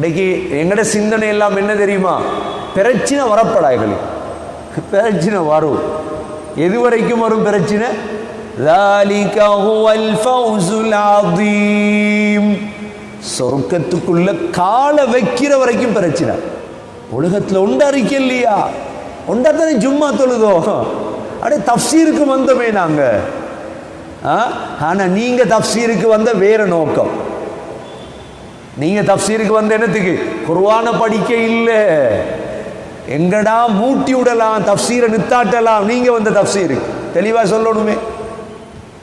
இன்னைக்கு எங்கட சிந்தனை எல்லாம் என்ன தெரியுமா? பிரச்சனை வரப்படாய்களி பிரச்சனை வரும். எது வரைக்கும் வரும் பிரச்சனை? சொர்க்கத்துக்குள்ள காலை வைக்கிற வரைக்கும் பிரச்சனை. உலகத்தில் ஒன்று அறிக்கை இல்லையா? ஒன்றா தானே ஜும்மா தொழுதோ அடே தப்சீருக்கு வந்தோமே நாங்கள் ஆனால் நீங்கள் தப்சீருக்கு வந்த வேறு நோக்கம். நீங்க தப்சீருக்கு வந்த என்னத்துக்கு? குர்ஆன படிக்க இல்லை. எங்கடா மூட்டி விடலாம் தப்சீரை நித்தாட்டலாம். நீங்க வந்த தப்சீருக்கு. தெளிவா சொல்லணுமே.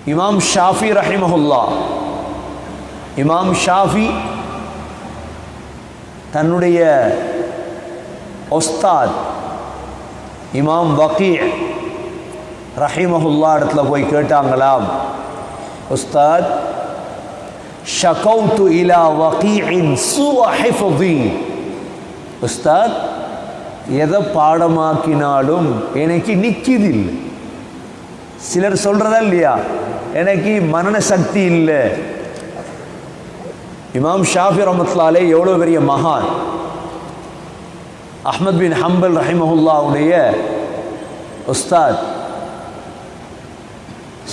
இமாம் ஷாஃபி ரஹிமஹுல்லா. இமாம் ஷாஃபி தன்னுடைய ஒஸ்தாத் இமாம் வக்கீ ரஹிமஹுல்லா இடத்துல போய் கேட்டாங்களாம் உஸ்தாத் ஷகௌத்து இலா வக்கீஇன் சுவ ஹிஃபதி உஸ்தாத் எதை பாடமாக்கினாலும் எனக்கு நிக்கிதில்லை. சிலர் சொல்றதா இல்லையா? எனக்கு மரண சக்தி இல்லை. இமாம் ஷாஃபி ரமத்லாலே எவ்வளோ பெரிய மகான். அஹ்மத் பின் ஹம்பல் ரஹிமஹுல்லாவுடைய உஸ்தாத்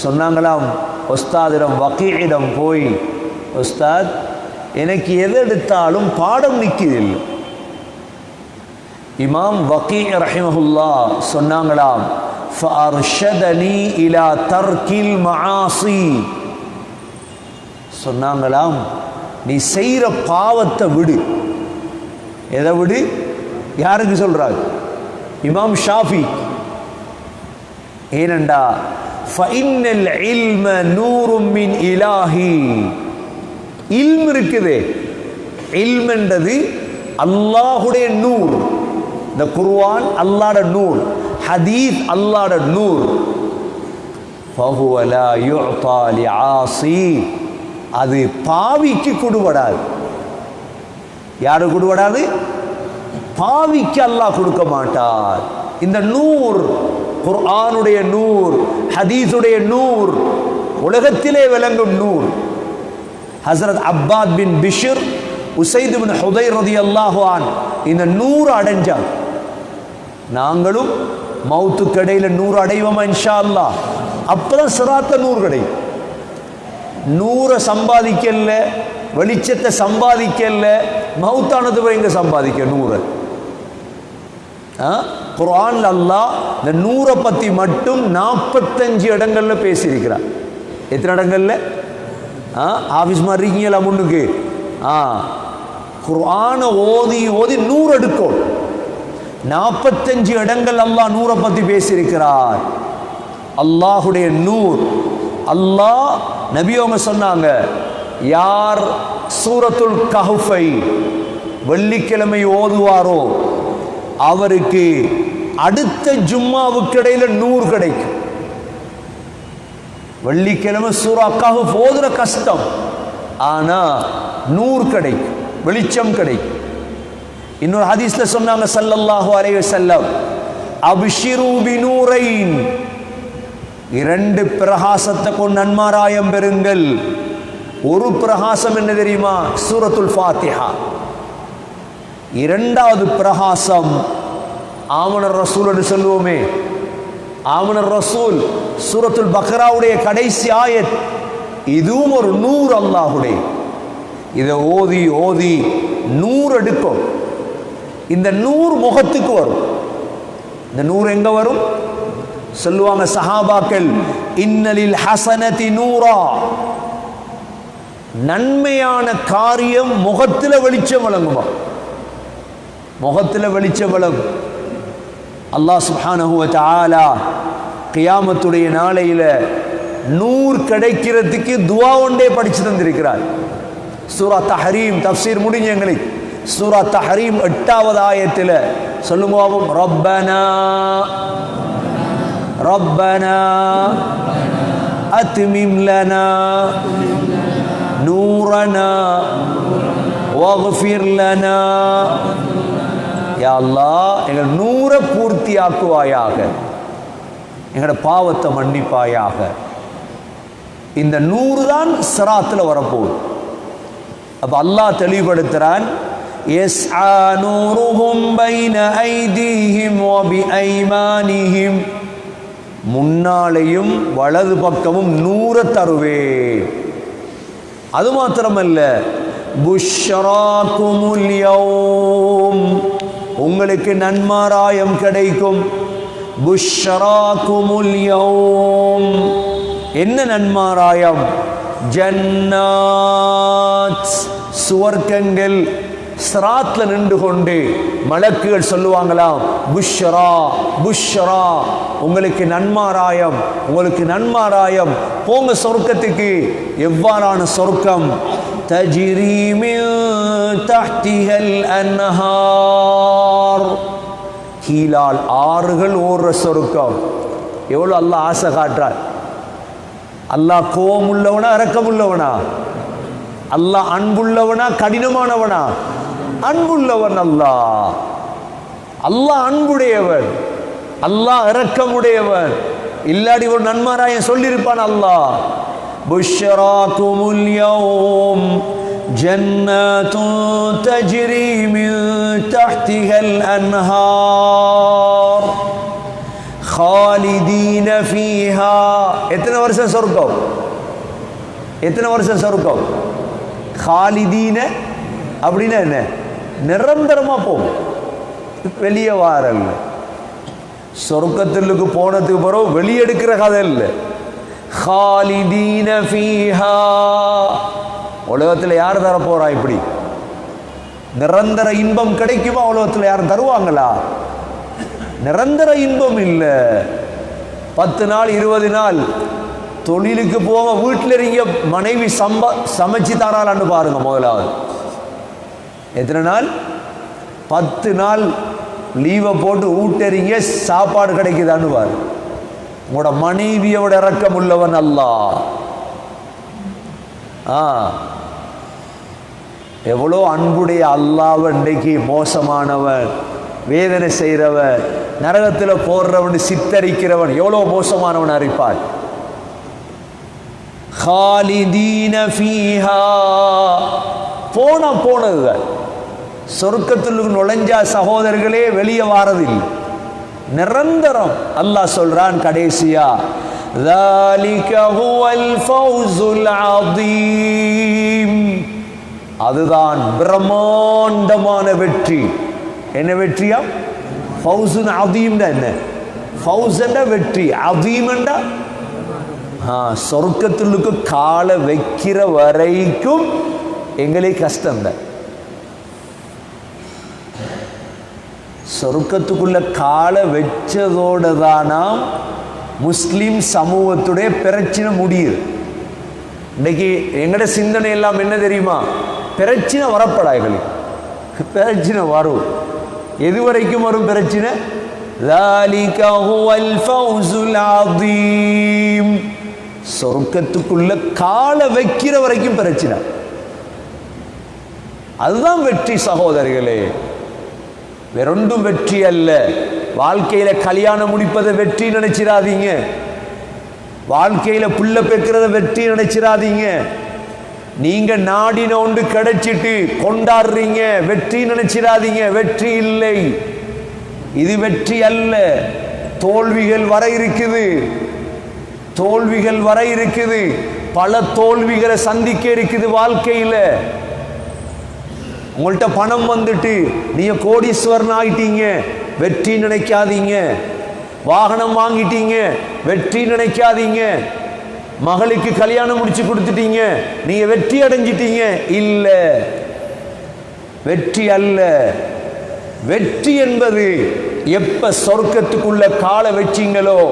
சொன்னாங்களாம் உஸ்தாதிடம் வக்கீடம் போய் உஸ்தாத் எனக்கு எது எடுத்தாலும் பாடம் நிற்கிறதில்லை இமாம் வக்கி ரஹிமஹுல்லா சொன்னாங்களாம் ஃபர்ஷதனி இலா தர்கில் மஆசி. சொன்னாங்களாம் நீ செய்கிற பாவத்தை விடு. எதை விடு? யாருக்கு சொல்றாரு? இமாம் ஷாஃபி. ஏனண்டா ஃபைனல் இல்ம நூறும் மின் இலாஹி. இல்ம் இருக்குது. இல்மென்றது அல்லாஹுடைய நூல். இந்த குர்வான் அல்லாட நூல். ஹதீத் அல்லாட நூல். அது பாவிக்கு கொடுபடாது. யாரு கொடுபடாது? பாவிக்கு அல்லாஹ் கொடுக்க மாட்டார். இந்த நூர் குர்ஆனுடைய நூர் ஹதீஸுடைய நூர் உலகத்திலே விளங்கும் நூர் ஹசரத் அப்பாத் பின் பிஷிர் உசைது பின் ஹுதை ரதி அல்லாஹான் இந்த நூறு அடைஞ்சான் நாங்களும் மவுத்து கடையில் நூறு அடைவோமா இன்ஷா அல்லாஹ் அப்பதான் சிராத்த நூறு கிடைக்கும். நூறை சம்பாதிக்கல வெளிச்சத்தை சம்பாதிக்கல மவுத்தானது எங்க சம்பாதிக்க நூறு? ஆ? அல்லா அல்லாஹ் இந்த நூறை பத்தி மட்டும் நாற்பத்தஞ்சு இடங்கள்ல பேசியிருக்கிறார். எத்தனை இடங்கள்ல? ஆஃபீஸ் மாதிரி இருக்கீங்களா முன்னுக்கு? ஆ. குர்ஆனை ஓதி ஓதி நூறு அடுக்கோள் நாற்பத்தஞ்சு இடங்கள் அல்லாஹ் நூறை பற்றி பேசியிருக்கிறார். அல்லாஹுடைய நூர். அல்லாஹ் நபியோங்க சொன்னாங்க யார் சூரத்துல் கஹுஃபை வெள்ளிக்கிழமை ஓதுவாரோ அவருக்கு அடுத்த ஜும்மாவுக்கு இடையில நூறு கிடைக்கும். வெள்ளிக்கிழமை சூறாக்காக கஹுஃப் கஷ்டம். ஆனா நூறு கிடைக்கும் வெளிச்சம் கிடைக்கும். இன்னொரு ஹதீஸ்ல சொன்னாங்க சல்லல்லாஹு அலைய செல்லம் அபிஷிரூபி நூரைன் இரண்டு பிரகாசத்தை கொண்டு நன்மாராயம் பெறுங்கள். ஒரு பிரகாசம் என்ன தெரியுமா? சூரத்துல் ஃபாத்திஹா. இரண்டாவது பிரகாசம் ஆமணர் ரசூல் என்று சொல்லுவோமே. ஆமணர் ரசூல் சூரத்துல் பக்ராவுடைய கடைசி ஆயத். இதுவும் ஒரு நூறு அல்லாஹுடைய. இதை ஓதி ஓதி நூறு எடுக்கும். இந்த நூறு முகத்துக்கு வரும். இந்த நூறு எங்க வரும்? சொல்லுவாங்க சஹாபாக்கள் இன்னலில் ஹசனதி நூறா. நன்மையான காரியம் முகத்தில் வெளிச்சம் வழங்குமா? முகத்தில் வெளிச்சம் வழங்கும். அல்லாஹ் சுஹானஹுவ தாலா கியாமத்துடைய நாளையில் நூறு கிடைக்கிறதுக்கு துவா ஒன்றே படிச்சு தந்திருக்கிறார். சூரா தஹரீம் தப்சீர் முடிஞ்ச எங்களுக்கு சூரா தஹரீம் எட்டாவது ஆயத்தில் சொல்லுமாவும் ரப்பனா ரப்பனா அத்மிம் லனா நூரனா வாஃபிர் லனா. யா அல்லாஹ் எங்கள் நூறை பூர்த்தியாக்குவாயாக. எங்களோட பாவத்தை மன்னிப்பாயாக. இந்த நூறு தான் சிராத்தில் வரப்போகுது. அப்போ அல்லாஹ் தெளிவுபடுத்துகிறான் எஸ் ஆ நூறுகும் பைன ஐதீஹிம் ஓபி ஐமானிஹிம். முன்னாலேயும் வலது பக்கமும் நூற தருவேன். அது மாத்திரமல்ல புஷ்ஷராக்குமுல் குமுல்யோம் உங்களுக்கு நன்மாராயம் கிடைக்கும். புஷ்ஷராக்குமுல் யௌம். என்ன நன்மாராயம்? ஜன்னாத். சுவர்க்கங்கள் சிராத்தில் நின்று கொண்டு மலக்குகள் சொல்லுவாங்களாம் புஷ்ஷரா புஷ்ஷரா. உங்களுக்கு நன்மாராயம் உங்களுக்கு நன்மாராயம். போங்க சொர்க்கத்துக்கு. எவ்வாறான சொர்க்கம்? தஜிரி மில் தஹ்திஹல் அன்னஹார் கீழால் ஆறுகள் ஓடுற சொருக்கம். எவ்வளோ அல்லாஹ் ஆசை காட்டுறார். அல்லாஹ் கோவம் உள்ளவனா இறக்கம் உள்ளவனா அல்லா அன்புள்ளவனா கடினமானவனா? அன்புள்ளவன் அல்லாஹ். அல்லா அன்புடையவன். அல்லா இறக்கமுடையவன் இல்லாடி ஒரு நன்மாராயன் சொல்லியிருப்பான் அல்லா புஷ்ராக்குமுல் யௌம் ஜன்னது தஜ்ரி மின் تحتها الأنهار خالدين فيها எத்தனை வருஷம் சொர்க்கம் எத்தனை வருஷம் சொர்க்கம் காலிதீன அப்படின்னா என்ன நிரந்தரமா போகும் வெளியே வாரல் சொர்க்கத்திலுக்கு போனதுக்கு பிறகு வெளியெடுக்கிற கதை இல்லை காலிதீன ஃபீஹா உலகத்தில் யார் தர போறா இப்படி நிரந்தர இன்பம் கிடைக்குமா உலகத்தில் யாரும் தருவாங்களா? நிரந்தர இன்பம் இல்லை. பத்து நாள் இருபது நாள் தொழிலுக்கு போக வீட்டில் இருங்க மனைவி சம்ப சமைச்சு தராளான்னு பாருங்க முதலாவது. எத்தனை நாள்? பத்து நாள் லீவை போட்டு ஊட்டறிங்க சாப்பாடு கிடைக்குதான்னு பாரு. உங்களோட மனைவியோட இறக்கம் உள்ளவன் அல்லா ஆ. எவ்வளோ அன்புடைய அல்லாஹ் இன்றைக்கு மோசமானவன் வேதனை செய்கிறவன் நரகத்தில் போடுறவன் சித்தரிக்கிறவன் எவ்வளோ மோசமானவன் அறிப்பான் خالدين فيها போனா போனதுதான் சொர்க்கத்தில் நுழைஞ்சா சகோதரர்களே வெளியே வாரதில்லை நிரந்தரம் அல்லாஹ் சொல்றான் கடைசியா ذلك هو الفوز العظيم அதுதான் பிரம்மாண்டமான வெற்றி. என்ன வெற்றியா? ஃபவுசன் அதீம்னா என்ன? ஃபவுசண்டா வெற்றி? அதீம்டா ஆ சொர்க்கத்துள்ளுக்கு காலை வைக்கிற வரைக்கும் எங்களே கஷ்டம் சொருக்கத்துக்குள்ள சொர்க்கத்துக்குள்ள காலை வச்சதோட தானாம் முஸ்லீம் சமூகத்துடைய பிரச்சனை முடியுது. இன்னைக்கு எங்கட சிந்தனை எல்லாம் என்ன தெரியுமா? பிரச்சனை வரப்படாய்களே. பிரச்சனை வரும் எது வரைக்கும் வரும் பிரச்சனை சொர்க்கத்துக்குள்ள காலை வைக்கிற வரைக்கும் பிரச்சனை அதுதான் வெற்றி சகோதரிகளே. வெறொண்டும் வெற்றி அல்ல. வாழ்க்கையில கல்யாணம் முடிப்பதை வெற்றி நினைச்சிடாதீங்க வாழ்க்கையில புள்ள பெக்கிறத வெற்றி நினைச்சிடாதீங்க நீங்க நாடின ஒன்று கிடைச்சிட்டு கொண்டாடுறீங்க வெற்றி நினைச்சிடாதீங்க வெற்றி இல்லை. இது வெற்றி அல்ல. தோல்விகள் வர இருக்குது. தோல்விகள் வர இருக்குது. பல தோல்விகளை சந்திக்க இருக்குது வாழ்க்கையில. உங்கள்கிட்ட பணம் வந்துட்டு நீங்கள் கோடீஸ்வரன் ஆகிட்டீங்க வெற்றி நினைக்காதீங்க. வாகனம் வாங்கிட்டீங்க வெற்றி நினைக்காதீங்க. மகளுக்கு கல்யாணம் முடிச்சு கொடுத்துட்டீங்க. நீங்க வெற்றி அடைஞ்சிட்டீங்க. இல்ல. வெற்றி அல்ல. வெற்றி என்பது எப்ப சொர்க்கத்துக்குள்ள கால வச்சிங்களோ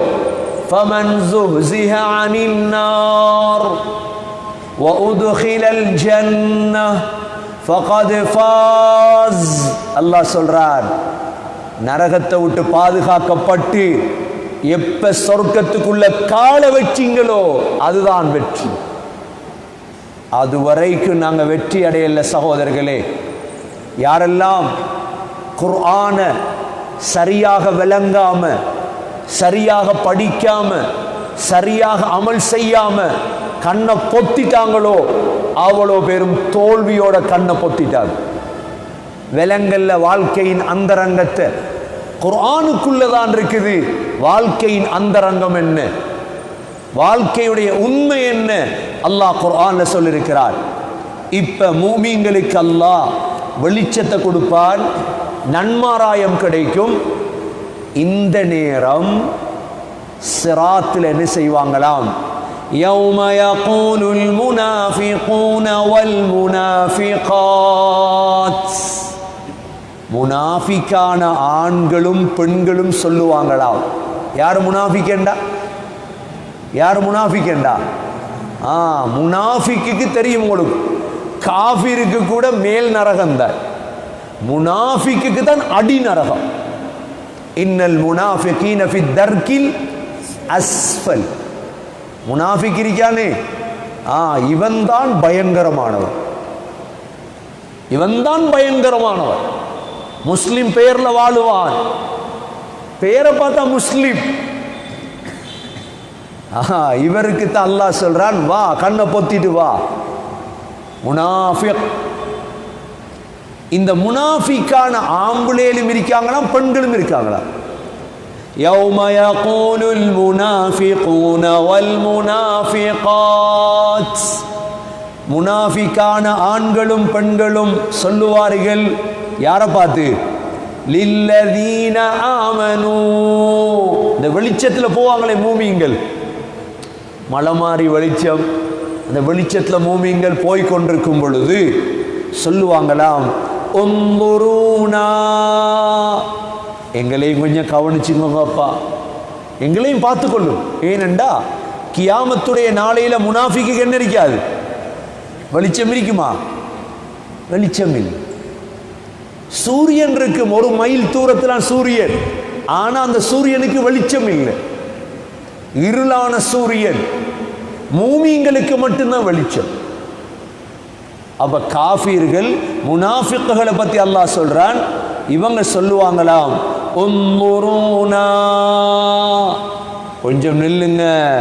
அல்லாஹ் சொல்றார் நரகத்தை விட்டு பாதுகாக்கப்பட்டு எப்ப சொர்க்கத்துக்குள்ள காலை வச்சிங்களோ அதுதான் வெற்றி. அது வரைக்கும் நாங்க வெற்றி அடையல சகோதரர்களே. யாரெல்லாம் குர்ஆன சரியாக விளங்காம சரியாக படிக்காம சரியாக அமல் செய்யாம கண்ணை பொத்திட்டாங்களோ அவ்வளோ பேரும் தோல்வியோட கண்ணை பொத்திட்டாங்க விலங்கல்ல வாழ்க்கையின் அந்தரங்கத்தை குர்ஆனுக்குள்ளதான் இருக்குது. வாழ்க்கையின் அந்தரங்கம் என்ன வாழ்க்கையுடைய உண்மை என்ன அல்லாஹ் குர்ஆன்ல சொல்லியிருக்கிறார் இப்ப மூமீன்களுக்கு அல்லாஹ் வெளிச்சத்தை கொடுப்பான் நன்மாராயம் கிடைக்கும் இந்த நேரம் சிராத்தில் என்ன செய்வாங்களாம் يوم يقول المنافقون والمنافقات முனாஃபிக்கான ஆண்களும் பெண்களும் சொல்லுவாங்களாம் யார் முனாஃபிக்கண்டா? யார் முனாஃபிக்கண்டா? ஆ முனாஃபிக்கு தெரியும் உங்களுக்கு. காஃபிருக்கு கூட மேல் நரகம் தான் முனாஃபிக்கு தான் அடி நரகம். இன்னல் முனாஃபிகீன ஃபி தர்கில் அஸ்ஃபல். முனாஃபிக் இருக்கானே ஆ இவன் தான் பயங்கரமானவன் இவன் தான் பயங்கரமானவன் முஸ்லிம் பெயர்ல வாழுவான். பெயரை பார்த்தா முஸ்லிம் ஆஹா இவருக்கு தான் அல்லாஹ் சொல்றான் வா கண்ணை பொத்திட்டு வா முனாஃபிக் இந்த முனாஃபிக்கான ஆம்புலேலும் இருக்காங்களா பெண்களும் இருக்காங்களா يوم يقول المنافقون والمنافقات முனாஃபிக்கான ஆண்களும் பெண்களும் சொல்லுவார்கள் யாரை பார்த்து லில்லதீன ஆமனு. இந்த வெளிச்சத்தில் போவாங்களே மூமிங்கள் மலை மாறி வெளிச்சம் அந்த வெளிச்சத்தில் மூமிங்கள் போய் கொண்டிருக்கும் பொழுது சொல்லுவாங்களாம் உம்புரூனா எங்களையும் கொஞ்சம் கவனிச்சுக்கோங்க எங்களையும் பார்த்துக்கொள்ளும் ஏனெண்டா கியாமத்துடைய நாளையில் முனாஃபிக்கு என்ன இருக்காது? வெளிச்சம் இருக்குமா? வெளிச்சம் இல்லை. சூரியன் இருக்கும். ஒரு மைல் தூரத்தில் சூரியன். ஆனால் அந்த சூரியனுக்கு வெளிச்சம் இல்லை. இருளான சூரியன். மூமிங்களுக்கு மட்டும்தான் வெளிச்சம். அப்ப காஃபீர்கள் முனாஃபிக்குகளை பத்தி அல்லாஹ் சொல்றான். இவங்க சொல்லுவாங்களாம் கொஞ்சம் நில்லுங்க.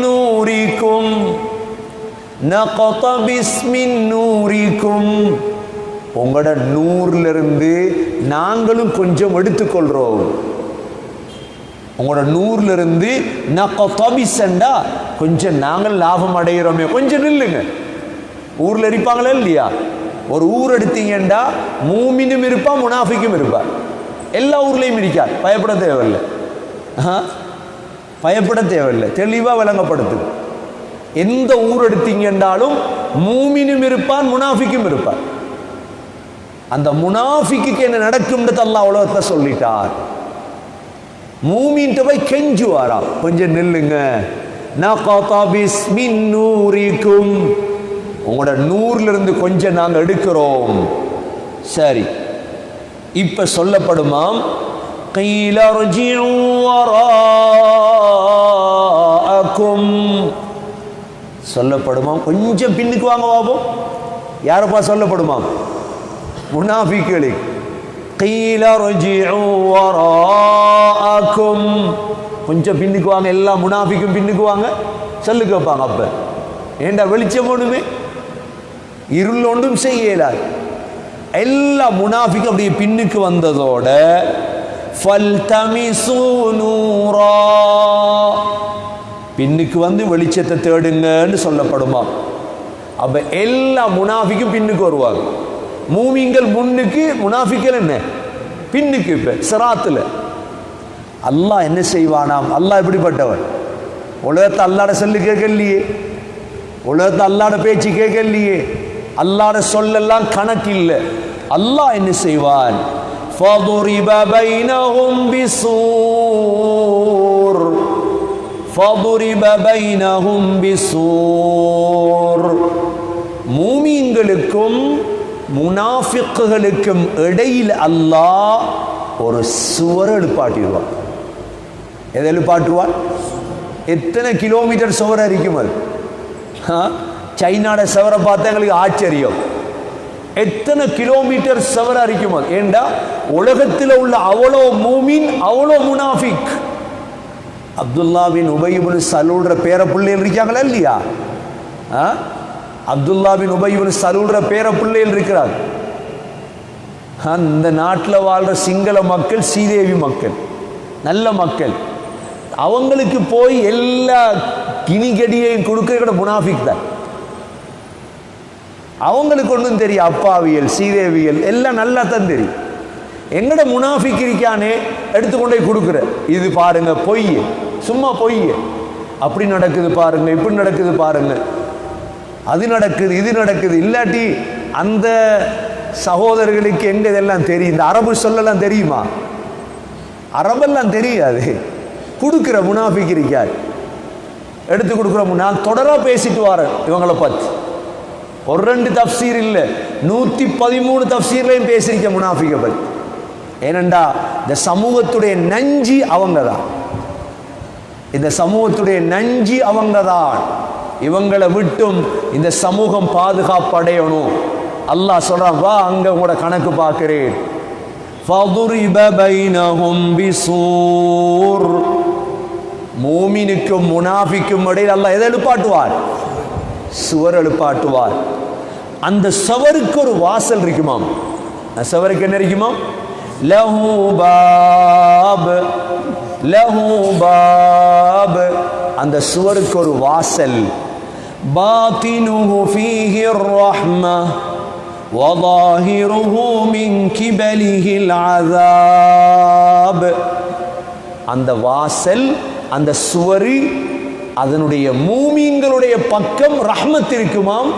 நூரிக்கும். நூரிக்கும். உங்களோட நூறுல இருந்து நாங்களும் கொஞ்சம் எடுத்துக்கொள்றோம். உங்களோட நூறுல இருந்து நகதபிஸ்ண்டா கொஞ்சம் நாங்கள் லாபம் அடைகிறோமே கொஞ்சம் நில்லுங்க. ஊர்ல இருப்பாங்களா இல்லையா? ஒரு ஊர் எடுத்தீங்கண்டா மூமினும் இருப்பா முனாஃபிக்கும் இருப்பா. எல்லா ஊர்லேயும் இருக்கார். பயப்பட தேவையில்லை. பயப்பட தேவையில்லை. தெளிவாக விளங்கப்படுத்துது எந்த ஊர் எடுத்தீங்க என்றாலும் மூமினும் இருப்பான் முனாஃபிக்கும் இருப்பான். அந்த முனாஃபிக்குக்கு என்ன நடக்கும்ன்றது தல்லா உலகத்தை சொல்லிட்டார். மூமின்ட்டு போய் கெஞ்சுவாராம். கொஞ்சம் நில்லுங்க. நூரிக்கும். உங்களோட நூறுல இருந்து கொஞ்சம் நாங்கள் எடுக்கிறோம். சரி. இப்ப சொல்லப்படுமாம். கையில சொல்லப்படுமாம் கொஞ்சம் பின்னுக்கு வாங்க பாப்போம் யாரப்பா சொல்லப்படுமாம் முனாஃபிக்களுக்கு قيل ارجعوا وراءكم கொஞ்சம் பின்னுக்கு வாங்க எல்லா முனாஃபிக்கும் பின்னுக்கு வாங்க சொல்லு கேட்பாங்க அப்ப ஏண்டா வெளிச்சம் ஒண்ணுமே இருள் ஒன்றும் செய்ய இயலாது எல்லா முனாஃபிக்கும் அப்படியே பின்னுக்கு வந்ததோட فَالْتَمِسُوا نُورًا பின்னுக்கு வந்து வெளிச்சத்தை தேடுங்கன்னு சொல்லப்படுமா அப்ப எல்லா முனாஃபிக்கும் பின்னுக்கு வருவாங்க மூமிங்கள் முன்னுக்கு முனாஃபிக்கள் என்ன பின்னுக்கு இப்ப சிராத்துல அல்லாஹ் என்ன செய்வானாம் அல்லாஹ் எப்படிப்பட்டவன் உலகத்தை அல்லாட சொல்லு கேட்கலையே உலகத்தை அல்லாட பேச்சு கேட்கலையே அல்லாட சொல்லெல்லாம் கணக்கு இல்லை அல்லாஹ் என்ன செய்வான் فَضُرِبَ بَيْنَهُمْ بِسُورٍ فَضُرِبَ بَيْنَهُمْ بِسُورٍ மூமீன்களுக்கும் முனாஃபிக்குகளுக்கும் இடையில் அல்லாஹ் ஒரு சுவர் எழுப்பாட்டிடுவான் எதை எழுப்பாட்டுவான் எத்தனை கிலோமீட்டர் சுவர் இருக்கும் அது ஆ? சைனாட சுவரை பார்த்தா எங்களுக்கு ஆச்சரியம் எத்தனை கிலோமீட்டர் சுவர் இருக்கும் அது ஏண்டா உலகத்தில் உள்ள அவ்வளோ மூமின் அவ்வளோ முனாஃபிக் அப்துல்லாவின் பின் சலூன்ற பேர பிள்ளைகள் இருக்காங்களா இல்லையா? ஆ? அப்துல்லாவின் பின் உபைபின் பேர பிள்ளைகள் இருக்கிறார். அந்த நாட்டில் வாழ்ற சிங்கள மக்கள் ஸ்ரீதேவி மக்கள். நல்ல மக்கள். அவங்களுக்கு போய் எல்லா கிணிகடியையும் கொடுக்கிற முனாஃபிக் தான். அவங்களுக்கு ஒன்றும் தெரியும். அப்பாவியல் சீதேவியல் எல்லாம் நல்லா தான் தெரியும். எங்கட முனாஃபிக் இருக்கானே எடுத்துக்கொண்டே கொடுக்குற இது பாருங்க பொய். சும்மா பொய். அப்படி நடக்குது பாருங்க இப்படி நடக்குது பாருங்க. அது நடக்குது இது நடக்குது. இல்லாட்டி அந்த சகோதரர்களுக்கு எங்க இதெல்லாம் தெரியும்? இந்த அரபு சொல்லலாம் தெரியுமா? அரபெல்லாம் தெரியாது. கொடுக்குற முனாஃபிக் இருக்கார் எடுத்து கொடுக்குற நான் தொடராக பேசிட்டு வரேன் இவங்களை பார்த்து. ஒரு ரெண்டு தப்சீர் இல்லை நூற்றி பதிமூணு தப்சீர்லையும் பேசியிருக்கேன் முனாஃபிகை பற்றி ஏனண்டா இந்த சமூகத்துடைய நஞ்சி அவங்க தான் இந்த சமூகத்துடைய நஞ்சி அவங்க தான் இவங்களை விட்டும் இந்த சமூகம் பாதுகாப்படையணும். அல்லாஹ் சொல்கிறான் வா அங்க கூட கணக்கு பார்க்கிறேன். மூமினுக்கும் முனாஃபிக்கும் இடையில் அல்லாஹ் எதை எழுப்பாட்டுவார்? சுவர் எழுப்பாட்டுவார். அந்த சுவருக்கு ஒரு வாசல் இருக்குமாம். சுவருக்கு என்ன இருக்குமாம்? லஹு பாப் லஹு பாப் அந்த சுவருக்கு ஒரு வாசல் பாத்தினுஹு ஃபீஹி الرحمة وظاهره من كبله العذاب அந்த வாசல் அந்த சுவரு அதனுடைய மூமீன்களுடைய பக்கம் ரஹ்மத் இருக்குமாம்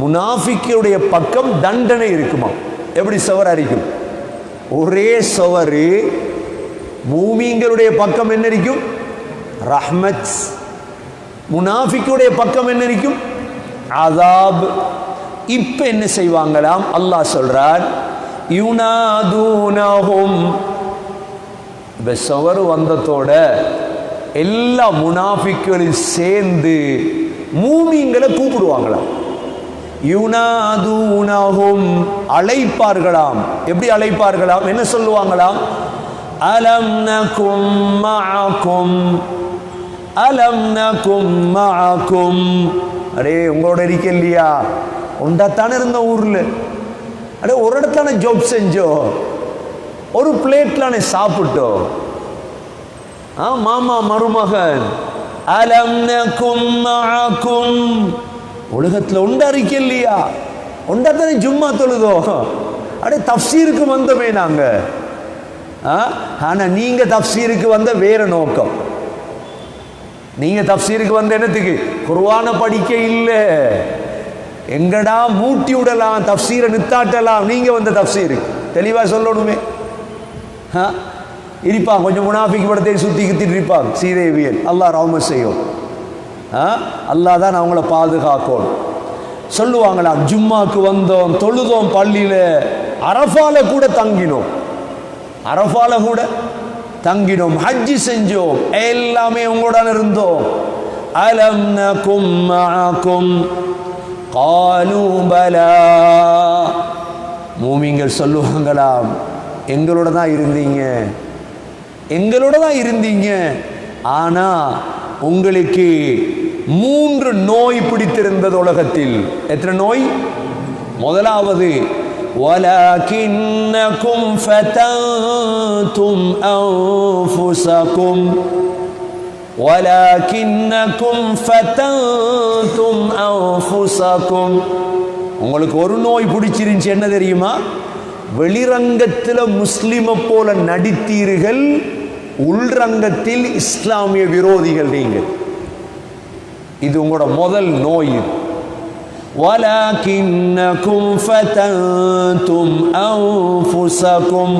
முனாஃபிக்குடைய பக்கம் தண்டனை இருக்குமாம் எப்படி சுவர் அரிக்கும் ஒரே சவரு மூமீன்களுடைய பக்கம் என்ன இருக்கும் ரஹ்மத். முனாஃபிக்குடைய பக்கம் என்ன இருக்கும் அதாப். இப்ப என்ன செய்வாங்களாம்? அல்லாஹ் சொல்றார் யுனாதூனஹும். இப்போ சவரு வந்ததோட எல்லா முனாஃபிக்களும் சேர்ந்து மூமிங்களை கூப்பிடுவாங்களாம். யுனாதூனஹும். அழைப்பார்களாம். எப்படி அழைப்பார்களாம்? என்ன சொல்லுவாங்களாம்? அலம் நகும் மஅகும். அலம் நகும் மஅகும். அடே உங்களோட இருக்க இல்லையா? உண்டாத்தானே இருந்த ஊர்ல. அடே ஒரு இடத்தானே ஜாப் செஞ்சோம் ஒரு பிளேட்லானே சாப்பிட்டோம் ஆ மாமா மருமகன். அலம் நகும் மஅகும். உலகத்தில் உண்டா இருக்க இல்லையா? உண்டா தானே ஜும்மா தொழுதோ? அடே தப்சீருக்கு வந்தோமே நாங்கள் ஆ? நீங்கள் தப்சீருக்கு வந்த வேறு நோக்கம். நீங்கள் தப்சீருக்கு வந்த என்னத்துக்கு? குருவான படிக்க இல்லை. எங்கடா மூட்டி விடலாம் தப்சீரை நித்தாட்டலாம். நீங்கள் வந்த தப்சீருக்கு தெளிவாக சொல்லணுமே. இருப்பான் கொஞ்சம் முனாஃபிக் படத்தை சுற்றி கித்திட்டு இருப்பாங்க. சீதேவியல் அல்லா ரஹ்மத் செய்யும். அல்லா தான் அவங்கள பாதுகாக்கணும். சொல்லுவாங்களா ஜும்மாக்கு வந்தோம் தொழுதோம் பள்ளியில் அரஃபால கூட தங்கினோம். அரஃபால கூட தங்கினோம் ஹஜ்ஜி செஞ்சோம் எல்லாமே உங்களுடன் இருந்தோம். அலம் நகும் மஅகும் காலு மூமிங்கள் சொல்லுவாங்களாம் எங்களோட தான் இருந்தீங்க. எங்களோட தான் இருந்தீங்க. ஆனால் உங்களுக்கு மூன்று நோய் பிடித்திருந்தது உலகத்தில் எத்தனை நோய் முதலாவது ولكنكم فتنتم أنفسكم ولكنكم فتنتم أنفسكم உங்களுக்கு ஒரு நோய் பிடிச்சிருந்துச்சு என்ன தெரியுமா வெளிரங்கத்தில் முஸ்லிமை போல நடித்தீர்கள் உள்ரங்கத்தில் இஸ்லாமிய விரோதிகள் நீங்கள் இது உங்களோட முதல் நோய் வலாக்கின்னக்கும் ஃபதன்தும் அன்ஃபுசகும்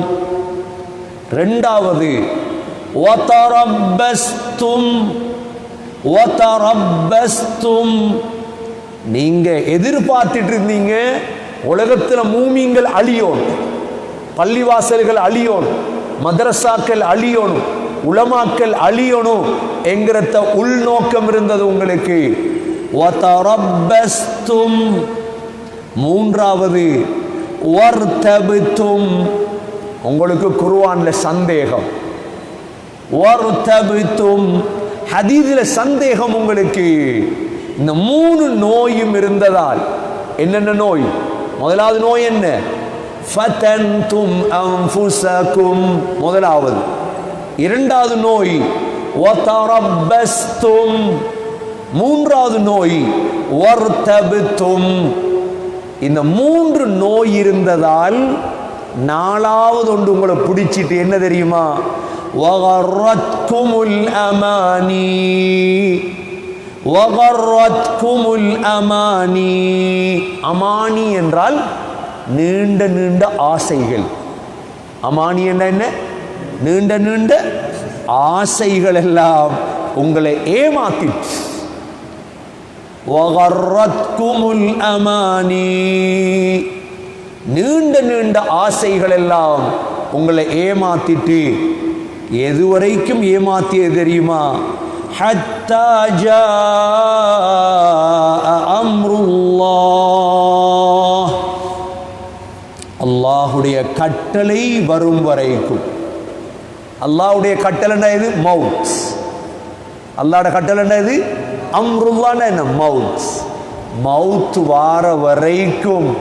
ரெண்டாவது ஒத்தரப்பஸ்தும் ஒத்தரப்பஸ்தும் நீங்க எதிர்பார்த்துட்டு இருந்தீங்க உலகத்தில் மூமிங்கள் அழியோன் பள்ளிவாசல்கள் அழியோன் மதரசாக்கள் அழியோனும் உலமாக்கல் அழியணும் என்கிறத உள்நோக்கம் இருந்தது உங்களுக்கு. மூன்றாவது உங்களுக்கு குருவான்ல சந்தேகம். ஹதீதில் சந்தேகம் உங்களுக்கு. இந்த மூணு நோயும் இருந்ததால் என்னென்ன நோய்? முதலாவது நோய் என்ன? முதலாவது. இரண்டாவது நோய் மூன்றாவது நோய் வர்த்தபித்தும் இந்த மூன்று நோய் இருந்ததால் நாலாவது ஒன்று உங்களை பிடிச்சிட்டு என்ன தெரியுமா? அமானி. அமானி. அமானி என்றால் நீண்ட நீண்ட ஆசைகள். அமானி என்ன என்ன? நீண்ட நீண்ட ஆசைகள் எல்லாம் உங்களை ஏமாத்திற்று. அமானி. நீண்ட நீண்ட ஆசைகள் எல்லாம் உங்களை ஏமாத்திட்டு எதுவரைக்கும் ஏமாத்தியது தெரியுமா? அல்லாஹுடைய கட்டளை வரும் வரைக்கும். அல்லாவுடைய கட்டளைன்னா எது மவுத் கட்டளை கட்டளைன்னா எது அம்ருல்லான்னா என்ன? மவுத் மவுத் வார வரைக்கும்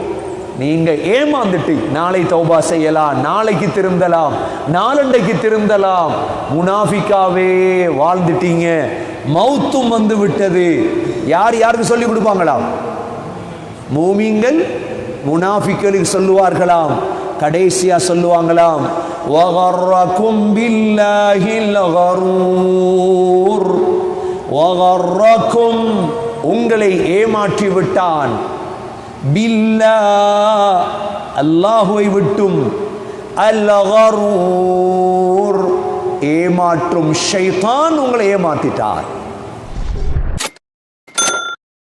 நீங்க ஏமாந்துட்டு நாளை தௌபா செய்யலாம் நாளைக்கு திருந்தலாம் நாளண்டைக்கு திருந்தலாம் முனாஃபிக்காவே வாழ்ந்துட்டீங்க. மவுத்தும் வந்து விட்டது. யார் யாருக்கு சொல்லி கொடுப்பாங்களாம்? மூமிங்கள் முனாஃபிக்களுக்கு சொல்லுவார்களாம். கடைசியா சொல்லுவாங்களாம் உங்களை ஏமாற்றி விட்டான். பில்லா அல்லாஹுவை விட்டும். அல்லகரூர் ஏமாற்றும் ஷைத்தான் உங்களை ஏமாத்திட்டார்